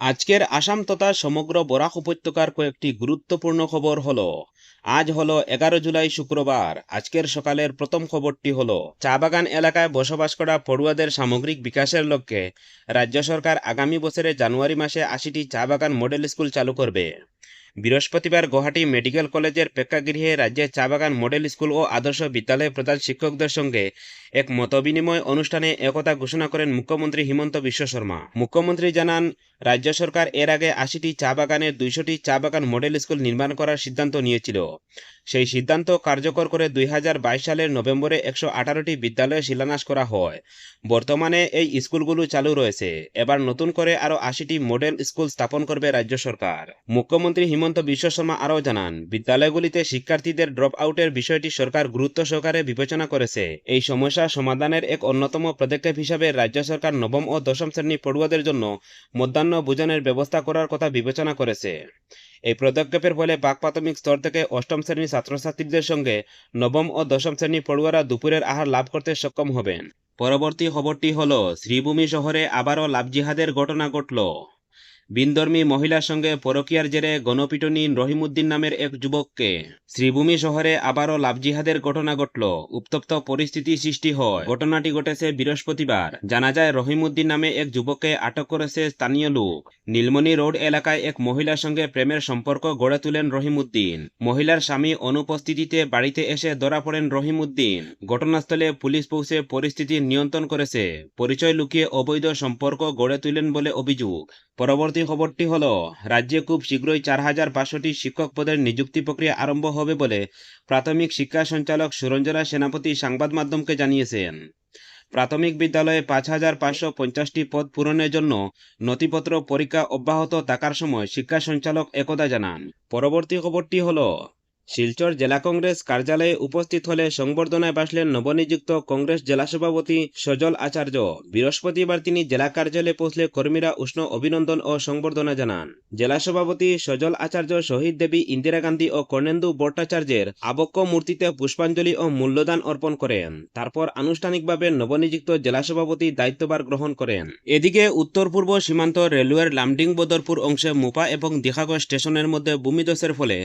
আজকের আসাম তথা সমগ্র বরাক উপত্যকার কয়েকটি গুরুত্বপূর্ণ খবর হল, আজ হলো এগারো জুলাই শুক্রবার, আজকের সকালের প্রথম খবরটি হল, চা বাগান এলাকায় বসবাস করা পড়ুয়াদের সামগ্রিক বিকাশের লক্ষ্যে রাজ্য সরকার আগামী বছরের জানুয়ারি মাসে আশিটি চা বাগান মডেল স্কুল চালু করবে। বৃহস্পতিবার গুয়াহাটি মেডিকেল কলেজের প্রেক্ষাগৃহে রাজ্যের চা বাগান মডেল স্কুল ও আদর্শ বিদ্যালয়ের প্রধান শিক্ষকদের সঙ্গে এক মতবিনিময় অনুষ্ঠানে একথা ঘোষণা করেন মুখ্যমন্ত্রী হিমন্ত বিশ্ব শর্মা। মুখ্যমন্ত্রী জানান, রাজ্য সরকার এর আগে আশিটি চা বাগানের দুইশোটি চা বাগান মডেল স্কুল নির্মাণ করার সিদ্ধান্ত নিয়েছিল। সেই সিদ্ধান্ত কার্যকর করে দুই হাজার বাইশ সালের নভেম্বরে একশো আঠারোটি বিদ্যালয়ে শিলান্যাস করা হয়। বর্তমানে এই স্কুলগুলো চালু রয়েছে। এবার নতুন করে আরও আশিটি মডেল স্কুল স্থাপন করবে রাজ্য সরকার। মুখ্যমন্ত্রী হিমন্ত বিশ্ব শর্মা আরও জানান, বিদ্যালয়গুলিতে শিক্ষার্থীদের ড্রপ আউটের বিষয়টি সরকার গুরুত্ব সহকারে বিবেচনা করেছে। এই সমস্যা সমাধানের এক অন্যতম পদক্ষেপ হিসাবে রাজ্য সরকার নবম ও দশম শ্রেণি পড়ুয়াদের জন্য মধ্যাহ্ন ভোজনের ব্যবস্থা করার কথা বিবেচনা করেছে। এই পদক্ষেপের ফলে পাক প্রাথমিক স্তর থেকে অষ্টম শ্রেণির ছাত্রছাত্রীদের সঙ্গে নবম ও দশম শ্রেণির পড়ুয়ারা দুপুরের আহার লাভ করতে সক্ষম হবেন। পরবর্তী খবরটি হল, শ্রীভূমি শহরে আবারও লাভ জিহাদের ঘটনা ঘটল। বিনধর্মী মহিলার সঙ্গে পরকিয়ার জেরে গণপিটুনি রহিমউদ্দিন নামের এক যুবককে। শ্রীভূমি শহরে আবারও লাভ জিহাদের ঘটনা ঘটল। উত্তপ্ত পরিস্থিতি সৃষ্টি হয়। ঘটনাটি ঘটেছে বৃহস্পতিবার। জানা যায় রহিমউদ্দিন নামে এক যুবককে আটক করেছে স্থানীয় লোক। নীলমণি রোড এলাকায় এক মহিলার সঙ্গে প্রেমের সম্পর্ক গড়ে তুলেন রহিমউদ্দিন মহিলার স্বামী অনুপস্থিতিতে বাড়িতে এসে ধরা পড়েন রহিমউদ্দিন ঘটনাস্থলে পুলিশ পৌঁছে পরিস্থিতি নিয়ন্ত্রণ করেছে। পরিচয় লুকিয়ে অবৈধ সম্পর্ক গড়ে তুলেন বলে অভিযোগ। পরবর্তী খবরটি হল, রাজ্যে খুব শীঘ্রই চার হাজার পাঁচশোটি শিক্ষক পদের নিযুক্তি প্রক্রিয়া আরম্ভ হবে বলে প্রাথমিক শিক্ষা সঞ্চালক সুরঞ্জনা সেনাপতি সংবাদ মাধ্যমকে জানিয়েছেন। প্রাথমিক বিদ্যালয়ে পাঁচ হাজার পাঁচশো পঞ্চাশটি পদ পূরণের জন্য নথিপত্র পরীক্ষা অব্যাহত থাকার সময় শিক্ষা সঞ্চালক একদা জানান। পরবর্তী খবরটি হল শিলচর জেলা কংগ্রেস কার্যালয়ে উপস্থিত হলে সংবর্ধনায় বাসলেন নবনিযুক্ত কংগ্রেস জেলা সভাপতি সজল আচার্য। বৃহস্পতিবার তিনি জেলা কার্যালয়ে পৌঁছলে কর্মীরা উষ্ণ অভিনন্দন ও সংবর্ধনা জানান। জেলা সভাপতি সজল আচার্য, শহীদ দেবী ইন্দিরা গান্ধী ও কর্ণেন্দু ভট্টাচার্যের আবক্ষ মূর্তিতে পুষ্পাঞ্জলি ও মূল্যদান অর্পণ করেন। তারপর আনুষ্ঠানিকভাবে নবনিযুক্ত জেলা সভাপতি দায়িত্বভার গ্রহণ করেন। এদিকে উত্তর পূর্ব সীমান্ত রেলওয়ের লামডিং বদরপুর অংশে মুপা এবং দিখাগড় স্টেশনের মধ্যে ভূমিধসের ফলে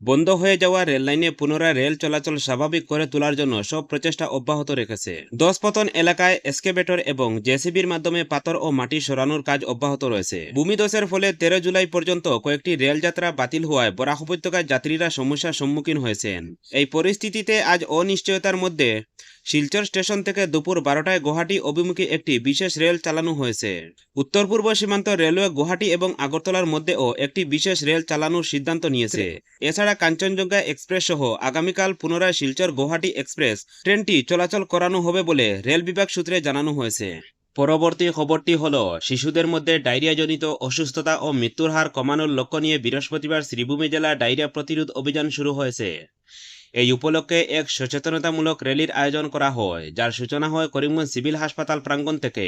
বন্ধ হয়ে যাওয়া রেললাইনে পুনরায় রেল চলাচল স্বাভাবিক করে তোলার জন্য সব প্রচেষ্টা অব্যাহত রেখেছে। দশপতন এলাকায় এসকেভেটর এবং জেসিবির মাধ্যমে পাথর ও মাটি সরানোর কাজ অব্যাহত রয়েছে। ভূমিধসের ফলে তেরো জুলাই পর্যন্ত কয়েকটি রেল যাত্রা বাতিল হওয়ায় বরাক উপত্যকার যাত্রীরা সমস্যার সম্মুখীন হয়েছেন। এই পরিস্থিতিতে আজ অনিশ্চয়তার মধ্যে শিলচর স্টেশন থেকে দুপুর বারোটায় গুয়াহাটি অভিমুখী একটি বিশেষ রেল চালানো হয়েছে। উত্তর পূর্ব সীমান্ত রেলওয়ে গুয়াহাটি এবং আগরতলার মধ্যেও একটি বিশেষ রেল চালানোর সিদ্ধান্ত নিয়েছে। এছাড়া কাঞ্চনজঙ্ঘা এক্সপ্রেস সহ আগামীকাল পুনরায় শিলচর গুয়াহাটি এক্সপ্রেস ট্রেনটি চলাচল করানো হবে বলে রেল বিভাগ সূত্রে জানানো হয়েছে। পরবর্তী খবরটি হল, শিশুদের মধ্যে ডায়রিয়াজনিত অসুস্থতা ও মৃত্যুর হার কমানোর লক্ষ্য নিয়ে বৃহস্পতিবার শ্রীভূমি জেলা ডায়রিয়া প্রতিরোধ অভিযান শুরু হয়েছে। এই উপলক্ষে এক সচেতনতামূলক র্যালির আয়োজন করা হয়, যার সূচনা হয় করিমগঞ্জ সিভিল হাসপাতাল প্রাঙ্গণ থেকে।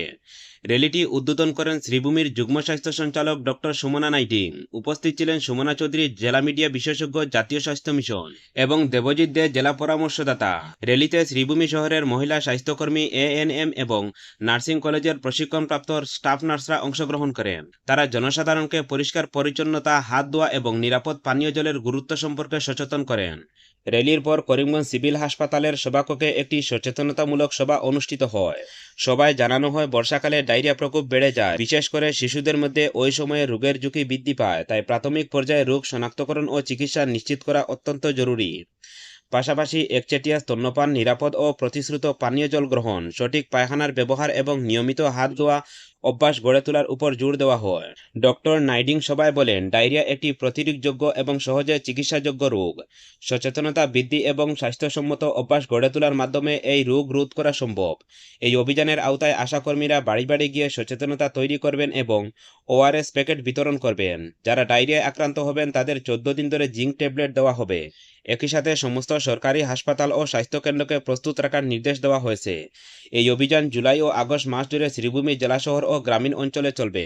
র্যালিটি উদ্বোধন করেন শ্রীভূমির যুগ্ম স্বাস্থ্য সঞ্চালক ডক্টর সুমনা নাইটিং উপস্থিত ছিলেন সুমনা চৌধুরী জেলা মিডিয়া বিশেষজ্ঞ জাতীয় স্বাস্থ্য মিশন এবং দেবজিৎ দে জেলা পরামর্শদাতা। র্যালিতে শ্রীভূমি শহরের মহিলা স্বাস্থ্যকর্মী এ এন এম এবং নার্সিং কলেজের প্রশিক্ষণপ্রাপ্ত স্টাফ নার্সরা অংশগ্রহণ করেন। তারা জনসাধারণকে পরিষ্কার পরিচ্ছন্নতা হাত ধোয়া এবং নিরাপদ পানীয় জলের গুরুত্ব সম্পর্কে সচেতন করেন। র্যালির পর করিমগঞ্জ সিভিল হাসপাতালের সভাকক্ষে একটি সচেতনতামূলক সভা অনুষ্ঠিত হয়। সবাই জানানো হয়, বর্ষাকালে ডায়রিয়া প্রকোপ বেড়ে যায়। বিশেষ করে শিশুদের মধ্যে ওই সময়ে রোগের ঝুঁকি বৃদ্ধি পায়, তাই প্রাথমিক পর্যায়ে রোগ শনাক্তকরণ ও চিকিৎসা নিশ্চিত করা অত্যন্ত জরুরি। পাশাপাশি একচেটিয়া স্তন্যপান, নিরাপদ ও প্রতিশ্রুত পানীয় জল গ্রহণ, সঠিক পায়খানার ব্যবহার এবং নিয়মিত হাত ধোয়া অভ্যাস গড়ে তোলার উপর জোর দেওয়া হয়। ডক্টর নাইডিং সবাই বলেন, ডায়রিয়া একটি প্রতিরোধযোগ্য এবং সহজে চিকিৎসাযোগ্য রোগ। সচেতনতা, বৃদ্ধি এবং স্বাস্থ্যসম্মত অভ্যাস গড়ে তোলার মাধ্যমে এই রোগ রোধ করা সম্ভব। এই অভিযানের আওতায় আশাকর্মীরা বাড়ি বাড়ি গিয়ে সচেতনতা তৈরি করবেন এবং ওআরএস প্যাকেট বিতরণ করবেন। যারা ডায়রিয়ায় আক্রান্ত হবেন, তাদের চোদ্দ দিন ধরে জিঙ্ক ট্যাবলেট দেওয়া হবে। একই সাথে সমস্ত সরকারি হাসপাতাল ও স্বাস্থ্যকেন্দ্রকে প্রস্তুত রাখার নির্দেশ দেওয়া হয়েছে। এই অভিযান জুলাই ও আগস্ট মাস জুড়ে শ্রীভূমি জেলা শহর ও গ্রামীণ অঞ্চলে চলবে।